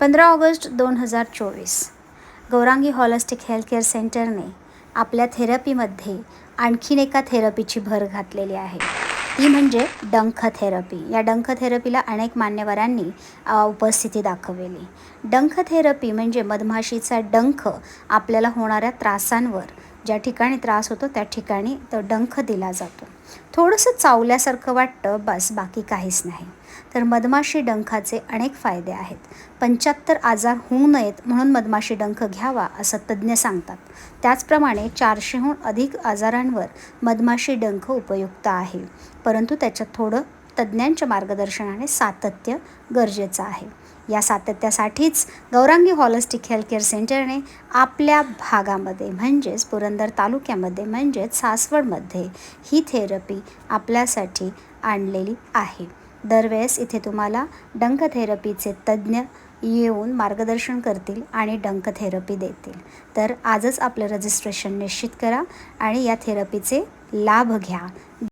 पंधरा ऑगस्ट दोन हजार चोवीस. गौरांगी हॉलिस्टिक हेल्थकेअर सेंटरने आपल्या थेरपीमध्ये आणखीन एका थेरपीची भर घातलेली आहे. ती म्हणजे डंख थेरपी. या डंख थेरपीला अनेक मान्यवरांनी उपस्थिती दाखवलेली. डंख थेरपी म्हणजे मधमाशीचा डंख आपल्याला होणाऱ्या त्रासांवर ज्या ठिकाणी त्रास होतो त्या ठिकाणी तो डंख दिला जातो. थोडंसं चावल्यासारखं वाटतं बस बाकी काहीच नाही. तर मधमाशी डंखाचे अनेक फायदे आहेत. पंच्याहत्तर आजार होऊ नयेत म्हणून मधमाशी डंख घ्यावा असं तज्ज्ञ सांगतात. त्याचप्रमाणे चारशेहून अधिक आजारांवर मधमाशी डंख उपयुक्त आहे. परंतु त्याच्यात थोडं तज्ज्ञांच्या मार्गदर्शनाने सातत्य गरजेचं आहे. या सातत्यासाठीच गौरांगी हॉलिस्टिक हेल्थकेअर सेंटरने आपल्या भागामध्ये म्हणजेच पुरंदर तालुक्यामध्ये म्हणजेच सासवडमध्ये ही थेरपी आपल्यासाठी आणलेली आहे. दरवेळेस इथे तुम्हाला डंक थेरपीचे तज्ज्ञ येऊन मार्गदर्शन करतील आणि डंक थेरपी देतील. तर आजच आपलं रजिस्ट्रेशन निश्चित करा आणि या थेरपीचे लाभ घ्या.